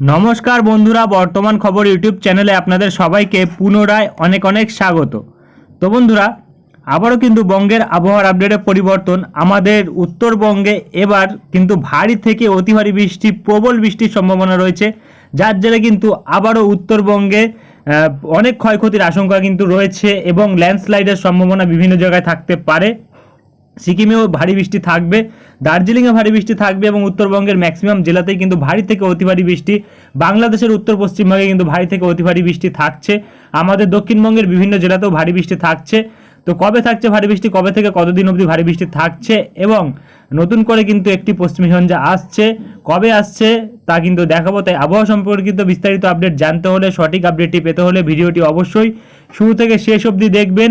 নমস্কার বন্ধুরা, বর্তমান খবর ইউটিউব চ্যানেলে আপনাদের সবাইকে পুনরায় অনেক অনেক স্বাগত। তো বন্ধুরা, আবারও কিন্তু বঙ্গের আবহাওয়ার আপডেটে পরিবর্তন। আমাদের উত্তরবঙ্গে এবার কিন্তু ভারী থেকে অতি ভারী বৃষ্টি, প্রবল বৃষ্টির সম্ভাবনা রয়েছে। যার জেরে কিন্তু আবারও উত্তরবঙ্গে অনেক ক্ষয়ক্ষতির আশঙ্কা কিন্তু রয়েছে এবং ল্যান্ডস্লাইডের সম্ভাবনা বিভিন্ন জায়গায় থাকতে পারে। সিকিমেও ভারী বৃষ্টি থাকবে দার্জিলিংয়ে ভারী বৃষ্টি থাকবে এবং উত্তরবঙ্গের ম্যাক্সিমাম জেলাতেই কিন্তু ভারী থেকে অতি ভারী বৃষ্টি, বাংলাদেশের উত্তর পশ্চিম ভাগে কিন্তু ভারী থেকে অতি ভারী বৃষ্টি থাকছে, আমাদের দক্ষিণবঙ্গের বিভিন্ন জেলাতেও ভারী বৃষ্টি থাকছে। তো কবে থাকছে ভারী বৃষ্টি, কবে থেকে কতদিন অবধি ভারী বৃষ্টি থাকছে এবং নতুন করে কিন্তু একটি পশ্চিমী ঝঞ্ঝা আসছে, কবে আসছে তা কিন্তু দেখাবো, তাই আবহাওয়া সম্পর্কিত বিস্তারিত আপডেট জানতে হলে, সঠিক আপডেটটি পেতে হলে ভিডিওটি অবশ্যই শুরু থেকে শেষ অবধি দেখবেন।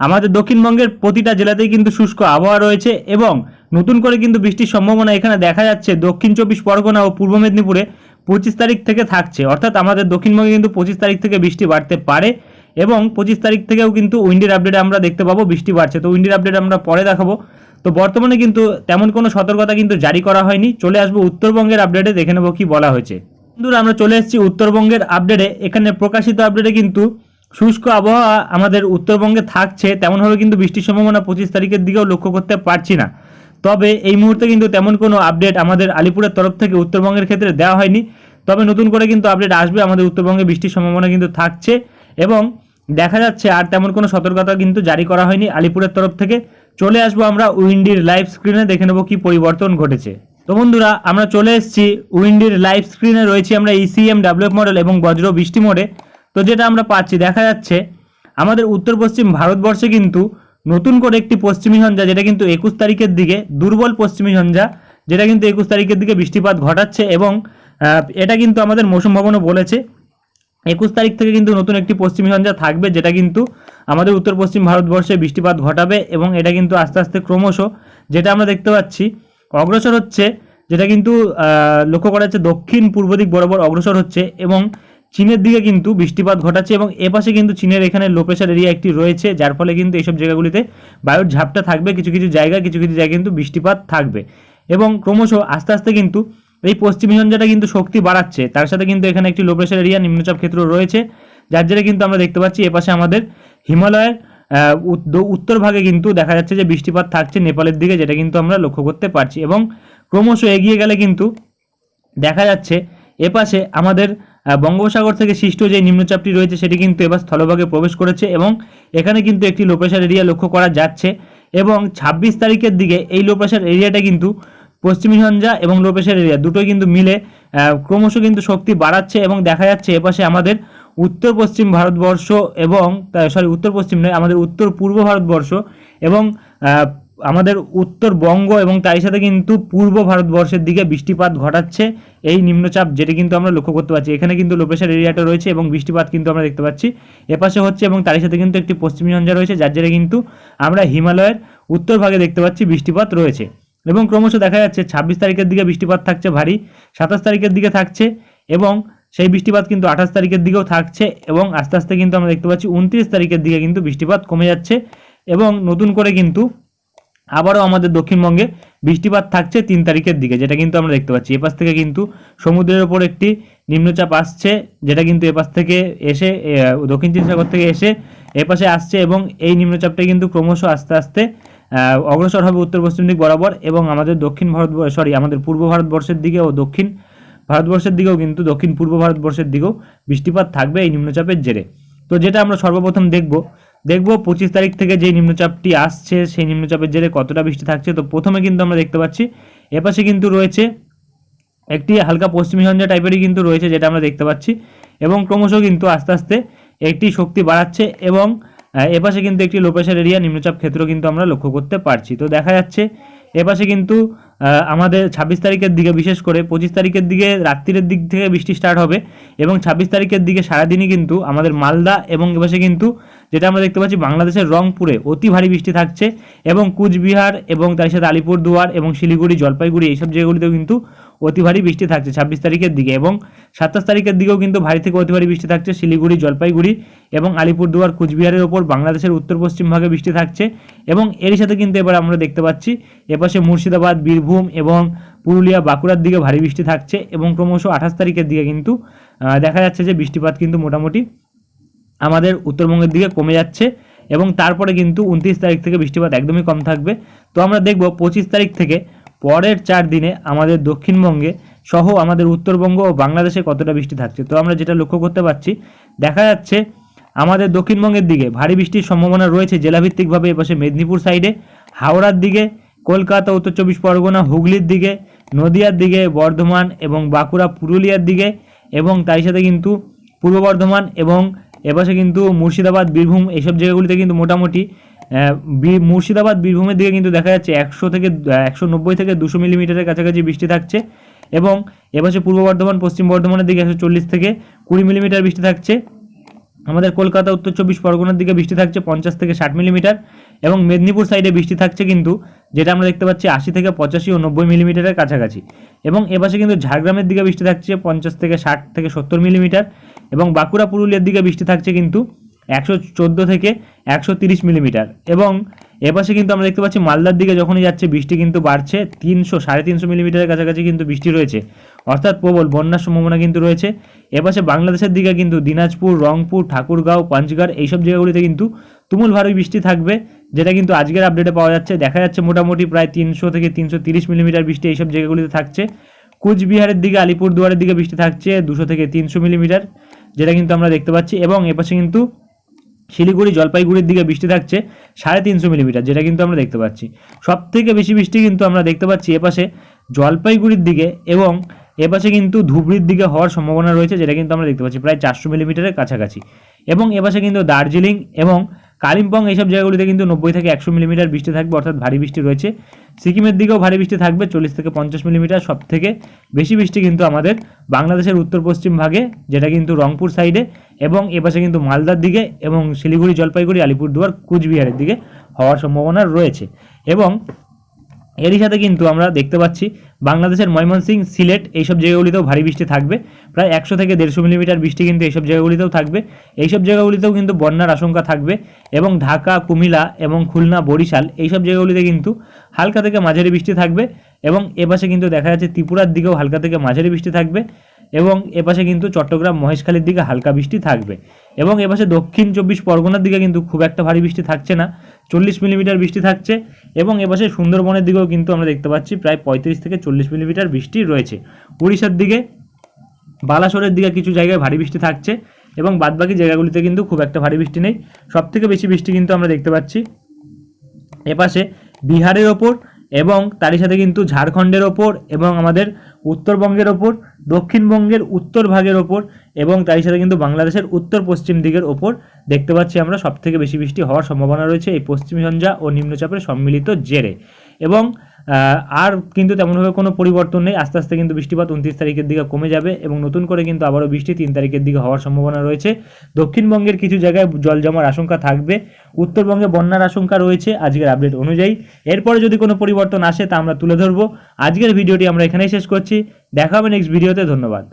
আমাদের দক্ষিণবঙ্গের প্রতিটা জেলাতেই কিন্তু শুষ্ক আবহাওয়া রয়েছে এবং নতুন করে কিন্তু বৃষ্টির সম্ভাবনা এখানে দেখা যাচ্ছে দক্ষিণ চব্বিশ পরগনা ও পূর্ব মেদিনীপুরে পঁচিশ তারিখ থেকে থাকছে। অর্থাৎ আমাদের দক্ষিণবঙ্গে কিন্তু পঁচিশ তারিখ থেকে বৃষ্টি বাড়তে পারে এবং পঁচিশ তারিখ থেকেও কিন্তু উইন্ডের আপডেটে আমরা দেখতে পাবো বৃষ্টি বাড়ছে। তো উইন্ডের আপডেট আমরা পরে দেখাবো। তো বর্তমানে কিন্তু তেমন কোনো সতর্কতা কিন্তু জারি করা হয়নি। চলে আসব উত্তরবঙ্গের আপডেটে, দেখে নেব কি বলা হয়েছে। বন্ধুরা, আমরা চলে এসেছি উত্তরবঙ্গের আপডেটে। এখানে প্রকাশিত আপডেটে কিন্তু শুষ্ক আবহাওয়া আমাদের উত্তরবঙ্গে থাকছে, তেমনভাবে কিন্তু বৃষ্টির সম্ভাবনা পঁচিশ তারিখের দিকেও লক্ষ্য করতে পারছি না। তবে এই মুহূর্তে কিন্তু তেমন কোনো আপডেট আমাদের আলিপুরের তরফ থেকে উত্তরবঙ্গের ক্ষেত্রে দেওয়া হয়নি। তবে নতুন করে কিন্তু আপডেট আসবে, আমাদের উত্তরবঙ্গে বৃষ্টির সম্ভাবনা কিন্তু থাকছে এবং দেখা যাচ্ছে আর তেমন কোনো সতর্কতা কিন্তু জারি করা হয়নি আলিপুরের তরফ থেকে। চলে আসব আমরা উইন্ডির লাইভ স্ক্রিনে, দেখে নেব কি পরিবর্তন ঘটেছে। তো বন্ধুরা, আমরা চলে এসেছি উইন্ডির লাইভ স্ক্রিনে, রয়েছি আমরা ইসিএম ডাব্লিউএফ মডেল এবং বজ্র বৃষ্টি মোডে তো যেটা আমরা পাচ্ছি, দেখা যাচ্ছে আমাদের উত্তর পশ্চিম ভারতবর্ষে কিন্তু নতুন করে একটি পশ্চিমী ঝঞ্ঝা, যেটা কিন্তু একুশ তারিখের দিকে, দুর্বল পশ্চিমী ঝঞ্ঝা, যেটা কিন্তু একুশ তারিখের দিকে বৃষ্টিপাত ঘটাচ্ছে এবং এটা কিন্তু আমাদের মৌসুম ভবনও বলেছে। একুশ তারিখ থেকে কিন্তু নতুন একটি পশ্চিমী ঝঞ্ঝা থাকবে, যেটা কিন্তু আমাদের উত্তর পশ্চিম ভারতবর্ষে বৃষ্টিপাত ঘটাবে এবং এটা কিন্তু আস্তে আস্তে ক্রমশ, যেটা আমরা দেখতে পাচ্ছি, অগ্রসর হচ্ছে, যেটা কিন্তু লক্ষ্য করা যাচ্ছে দক্ষিণ পূর্ব দিক বরাবর অগ্রসর হচ্ছে এবং চীনের দিকে কিন্তু বৃষ্টিপাত ঘটাচ্ছে এবং এপাশে কিন্তু চীনের এখানে লো এরিয়া একটি রয়েছে, যার ফলে কিন্তু এইসব জায়গাগুলিতে বায়ুর ঝাপটা থাকবে, কিছু কিছু জায়গায় কিছু কিছু জায়গায় কিন্তু বৃষ্টিপাত থাকবে। এবং ক্রমশ আস্তে আস্তে কিন্তু এই পশ্চিমী ঝঞ্ঝাটা কিন্তু শক্তি বাড়াচ্ছে। তার সাথে কিন্তু এখানে একটি লো এরিয়া নিম্নচাপ ক্ষেত্র রয়েছে, যার জেরে কিন্তু আমরা দেখতে পাচ্ছি এপাশে আমাদের হিমালয়ের উত্তর ভাগে কিন্তু দেখা যাচ্ছে যে বৃষ্টিপাত থাকছে নেপালের দিকে, যেটা কিন্তু আমরা লক্ষ্য করতে পারছি। এবং ক্রমশ এগিয়ে গেলে কিন্তু দেখা যাচ্ছে এপাশে আমাদের বঙ্গোপসাগর থেকে সৃষ্ট যে নিম্নচাপটি রয়েছে সেটি কিন্তু এবার স্থলভাগে প্রবেশ করেছে এবং এখানে কিন্তু একটি লো প্রেশার এরিয়া লক্ষ্য করা যাচ্ছে এবং ছাব্বিশ তারিখের দিকে এই লো প্রেশার এরিয়াটা কিন্তু পশ্চিমী ঝঞ্ঝা এবং লো প্রেশার এরিয়া দুটোই কিন্তু মিলে ক্রমশ কিন্তু শক্তি বাড়াচ্ছে এবং দেখা যাচ্ছে এপাশে আমাদের উত্তর পশ্চিম ভারতবর্ষ এবং সরি উত্তর পশ্চিম নয়, আমাদের উত্তর পূর্ব ভারতবর্ষ এবং আমাদের উত্তরবঙ্গ এবং তারই সাথে কিন্তু পূর্ব ভারতবর্ষের দিকে বৃষ্টিপাত ঘটাচ্ছে। এই নিম্নচাপ যেটি কিন্তু আমরা লক্ষ্য করতে পারছি। এখানে কিন্তু লো প্রেশার এরিয়াটা রয়েছে এবং বৃষ্টিপাত কিন্তু আমরা দেখতে পাচ্ছি। এপাশে হচ্ছে এবং তারই সাথে কিন্তু একটি পশ্চিমী ঝঞ্ঝা রয়েছে, যার জেরে কিন্তু আমরা হিমালয়ের উত্তর ভাগে দেখতে পাচ্ছি বৃষ্টিপাত রয়েছে। এবং ক্রমশ দেখা যাচ্ছে ছাব্বিশ তারিখের দিকে বৃষ্টিপাত থাকছে ভারী, সাতাশ তারিখের দিকে থাকছে এবং সেই বৃষ্টিপাত কিন্তু আঠাশ তারিখের দিকেও থাকছে এবং আস্তে আস্তে কিন্তু আমরা দেখতে পাচ্ছি উনত্রিশ তারিখের দিকে কিন্তু বৃষ্টিপাত কমে যাচ্ছে এবং নতুন করে কিন্তু আবারও আমাদের দক্ষিণবঙ্গে বৃষ্টিপাত থাকছে তিন তারিখের দিকে, যেটা কিন্তু আমরা দেখতে পাচ্ছি। এপাশ থেকে কিন্তু সমুদ্রের ওপর একটি নিম্নচাপ আসছে, যেটা কিন্তু এপাশ থেকে এসে দক্ষিণ চীন সাগর থেকে এসে এপাশে আসছে এবং এই নিম্নচাপটা কিন্তু ক্রমশ আস্তে আস্তে অগ্রসর হবে উত্তর পশ্চিম দিক বরাবর এবং আমাদের দক্ষিণ ভারত সরি, আমাদের পূর্ব ভারতবর্ষের দিকে ও দক্ষিণ ভারতবর্ষের দিকেও কিন্তু দক্ষিণ পূর্ব ভারতবর্ষের দিকেও বৃষ্টিপাত থাকবে এই নিম্নচাপের জেরে। তো যেটা আমরা সর্বপ্রথম দেখব দেখব পঁচিশ তারিখ থেকে যে নিম্নচাপটি আসছে, সেই নিম্নচাপের জেরে কতটা বৃষ্টি থাকছে। তো প্রথমে কিন্তু আমরা দেখতে পাচ্ছি এপাশে কিন্তু রয়েছে একটি হালকা পশ্চিমী ঝঞ্ঝা টাইপেরই কিন্তু রয়েছে যেটা আমরা দেখতে পাচ্ছি এবং ক্রমশ কিন্তু আস্তে আস্তে একটি শক্তি বাড়াচ্ছে এবং এপাশে কিন্তু একটি লোপেশার এরিয়া নিম্নচাপ ক্ষেত্র কিন্তু আমরা লক্ষ্য করতে পারছি। তো দেখা যাচ্ছে এপাশে কিন্তু আমাদের ছাব্বিশ তারিখের দিকে, বিশেষ করে পঁচিশ তারিখের দিকে, রাত্রির দিক থেকে বৃষ্টি স্টার্ট হবে এবং ছাব্বিশ তারিখের দিকে সারাদিনই কিন্তু আমাদের মালদা এবং এপাশে কিন্তু যেটা আমরা দেখতে পাচ্ছি, বাংলাদেশের রংপুরে অতি ভারী বৃষ্টি থাকছে এবং কুচবিহার এবং তার সাথে আলিপুরদুয়ার এবং শিলিগুড়ি, জলপাইগুড়ি এইসব জায়গাগুলিতেও কিন্তু অতি ভারী বৃষ্টি থাকছে ছাব্বিশ তারিখের দিকে এবং সাতাশ তারিখের দিকেও কিন্তু ভারী থেকে অতি ভারী বৃষ্টি থাকছে শিলিগুড়ি, জলপাইগুড়ি এবং আলিপুরদুয়ার, কুচবিহারের ওপর বাংলাদেশের উত্তর পশ্চিম ভাগে বৃষ্টি থাকছে এবং এর সাথে কিন্তু এবার আমরা দেখতে পাচ্ছি এপাশে মুর্শিদাবাদ, বীরভূম এবং পুরুলিয়া, বাঁকুড়ার দিকে ভারী বৃষ্টি থাকছে এবং ক্রমশ আঠাশ তারিখের দিকে কিন্তু দেখা যাচ্ছে যে বৃষ্টিপাত কিন্তু মোটামুটি আমাদের উত্তরবঙ্গের দিকে কমে যাচ্ছে এবং তারপরে কিন্তু উনত্রিশ তারিখ থেকে বৃষ্টিপাত একদমই কম থাকবে। তো আমরা দেখব পঁচিশ তারিখ থেকে পরের চার দিনে আমাদের দক্ষিণবঙ্গে সহ আমাদের উত্তরবঙ্গ ও বাংলাদেশে কতটা বৃষ্টি থাকছে? তো আমরা যেটা লক্ষ্য করতে পারছি, দেখা যাচ্ছে আমাদের দক্ষিণবঙ্গের দিকে ভারী বৃষ্টির সম্ভাবনা রয়েছে জেলাভিত্তিকভাবে এপাশে মেদিনীপুর সাইডে, হাওড়ার দিকে, কলকাতা, উত্তর চব্বিশ পরগনা, হুগলির দিকে, নদিয়ার দিকে, বর্ধমান এবং বাঁকুড়া, পুরুলিয়ার দিকে এবং তাই সাথে কিন্তু পূর্ব বর্ধমান এবং এপাশে কিন্তু মুর্শিদাবাদ, বীরভূম এইসব জায়গাগুলিতে কিন্তু মোটামুটি মুর্শিদাবাদ বীরভূমের দিকে কিন্তু দেখা যাচ্ছে একশো থেকে একশো নব্বই থেকে দুশো মিলিমিটারের কাছাকাছি বৃষ্টি থাকছে এবং এপাশে পূর্ব বর্ধমান, পশ্চিম বর্ধমানের দিকে একশো চল্লিশ থেকে কুড়ি মিলিমিটার বৃষ্টি থাকছে। আমাদের কলকাতা, উত্তর চব্বিশ পরগনার দিকে বৃষ্টি থাকছে পঞ্চাশ থেকে ষাট মিলিমিটার এবং মেদিনীপুর সাইডে বৃষ্টি থাকছে কিন্তু যেটা আমরা দেখতে পাচ্ছি আশি থেকে পঁচাশি ও নব্বই মিলিমিটারের কাছাকাছি। এবং এপাশে কিন্তু ঝাড়গ্রামের দিকে বৃষ্টি থাকছে পঞ্চাশ থেকে ষাট থেকে সত্তর মিলিমিটার এবং বাঁকুড়া, পুরুলিয়ার দিকে বৃষ্টি থাকছে কিন্তু একশো চোদ্দ থেকে একশো তিরিশ মিলিমিটার। এবং এপাশে কিন্তু আমরা দেখতে পাচ্ছি মালদার দিকে যখনই যাচ্ছে, বৃষ্টি কিন্তু বাড়ছে, তিনশো, সাড়ে তিনশো মিলিমিটারের কাছাকাছি কিন্তু বৃষ্টি রয়েছে। অর্থাৎ প্রবল বন্যার সম্ভাবনা কিন্তু রয়েছে। এপাশে বাংলাদেশের দিকে কিন্তু দিনাজপুর, রংপুর, ঠাকুরগাঁও, পাঞ্চগড় এইসব জায়গাগুলিতে কিন্তু তুমুল ভারী বৃষ্টি থাকবে, যেটা কিন্তু আজকের আপডেটে পাওয়া যাচ্ছে। দেখা যাচ্ছে মোটামুটি প্রায় তিনশো থেকে তিনশো তিরিশ মিলিমিটার বৃষ্টি এইসব জায়গাগুলিতে থাকছে। কুচবিহারের দিকে, আলিপুরদুয়ারের দিকে বৃষ্টি থাকছে, দুশো থেকে তিনশো মিলিমিটার, যেটা কিন্তু আমরা দেখতে পাচ্ছি। এবং এপাশে কিন্তু শিলিগুড়ি জলপাইগুড়ির দিকে বৃষ্টি থাকছে সাড়ে তিনশো মিলিমিটার, যেটা কিন্তু আমরা দেখতে পাচ্ছি। সব থেকে বেশি বৃষ্টি কিন্তু আমরা দেখতে পাচ্ছি এপাশে জলপাইগুড়ির দিকে এবং এপাশে কিন্তু ধুবড়ির দিকে হওয়ার সম্ভাবনা রয়েছে, যেটা কিন্তু আমরা দেখতে পাচ্ছি প্রায় চারশো মিলিমিটারের কাছাকাছি। এবং এপাশে কিন্তু দার্জিলিং এবং কালিম্পং এইসব জায়গাগুলিতে কিন্তু নব্বই থেকে একশো মিলিমিটার বৃষ্টি থাকবে, অর্থাৎ ভারী বৃষ্টি রয়েছে। সিকিমের দিকেও ভারী বৃষ্টি থাকবে, চল্লিশ থেকে পঞ্চাশ মিলিমিটার সব থেকে বেশি বৃষ্টি কিন্তু আমাদের বাংলাদেশের উত্তর পশ্চিম ভাগে, যেটা কিন্তু রংপুর সাইডে এবং এপাশে কিন্তু মালদার দিকে এবং শিলিগুড়ি, জলপাইগুড়ি, আলিপুরদুয়ার, কুচবিহারের দিকে হওয়ার সম্ভাবনা রয়েছে। এবং এরই সাথে কিন্তু আমরা দেখতে পাচ্ছি বাংলাদেশের ময়মনসিংহ, সিলেট এইসব জায়গাগুলিতেও ভারী বৃষ্টি থাকবে। প্রায় একশো থেকে দেড়শো মিলিমিটার বৃষ্টি কিন্তু এইসব জায়গাগুলিতেও থাকবে। এইসব জায়গাগুলিতেও কিন্তু বন্যার আশঙ্কা থাকবে এবং ঢাকা কুমিলা এবং খুলনা, বরিশাল এইসব জায়গাগুলিতে কিন্তু হালকা থেকে মাঝারি বৃষ্টি থাকবে এবং এপাশে কিন্তু দেখা যাচ্ছে ত্রিপুরার দিকেও হালকা থেকে মাঝারি বৃষ্টি থাকবে এবং এপাশে কিন্তু চট্টগ্রাম, মহেশখালীর দিকে হালকা বৃষ্টি থাকবে। এবং এপাশে দক্ষিণ চব্বিশ পরগনার দিকে কিন্তু খুব একটা ভারী বৃষ্টি থাকছে না। চল্লিশ মিলিমিটার বৃষ্টি থাকছে এবং এপাশে সুন্দরবনের দিকেও কিন্তু আমরা দেখতে পাচ্ছি প্রায় পঁয়ত্রিশ থেকে চল্লিশ মিলিমিটার বৃষ্টি রয়েছে। উড়িষ্যার দিকে, বালাসোরের দিকে কিছু জায়গায় ভারী বৃষ্টি থাকছে এবং বাদবাকি জায়গাগুলিতে কিন্তু খুব একটা ভারী বৃষ্টি নেই। সবথেকে বেশি বৃষ্টি কিন্তু আমরা দেখতে পাচ্ছি। এপাশে বিহারের ওপর এবং তারই সাথে কিন্তু ঝাড়খণ্ডের ওপর এবং আমাদের উত্তরবঙ্গের ওপর, দক্ষিণবঙ্গের উত্তর ভাগের ওপর এবং তারই সাথে কিন্তু বাংলাদেশের উত্তর পশ্চিম দিকের ওপর দেখতে পাচ্ছি আমরা সবথেকে বেশি বৃষ্টি হওয়ার সম্ভাবনা রয়েছে এই পশ্চিম ঝঞ্ঝা ও নিম্নচাপের সম্মিলিত জেরে। এবং আর কিন্তু তেমনভাবে কোনো পরিবর্তন নেই। আস্তে আস্তে কিন্তু বৃষ্টিপাত উনত্রিশ তারিখের দিকে কমে যাবে এবং নতুন করে কিন্তু আবারও বৃষ্টি তিন তারিখের দিকে হওয়ার সম্ভাবনা রয়েছে। দক্ষিণবঙ্গের কিছু জায়গায় জল জমার আশঙ্কা থাকবে। উত্তরবঙ্গে বন্যার আশঙ্কা রয়েছে আজকের আপডেট অনুযায়ী। এরপরে যদি কোনো পরিবর্তন আসে তা আমরা তুলে ধরবো। আজকের ভিডিওটি আমরা এখানেই শেষ করছি। দেখা হবে নেক্সট ভিডিওতে। ধন্যবাদ।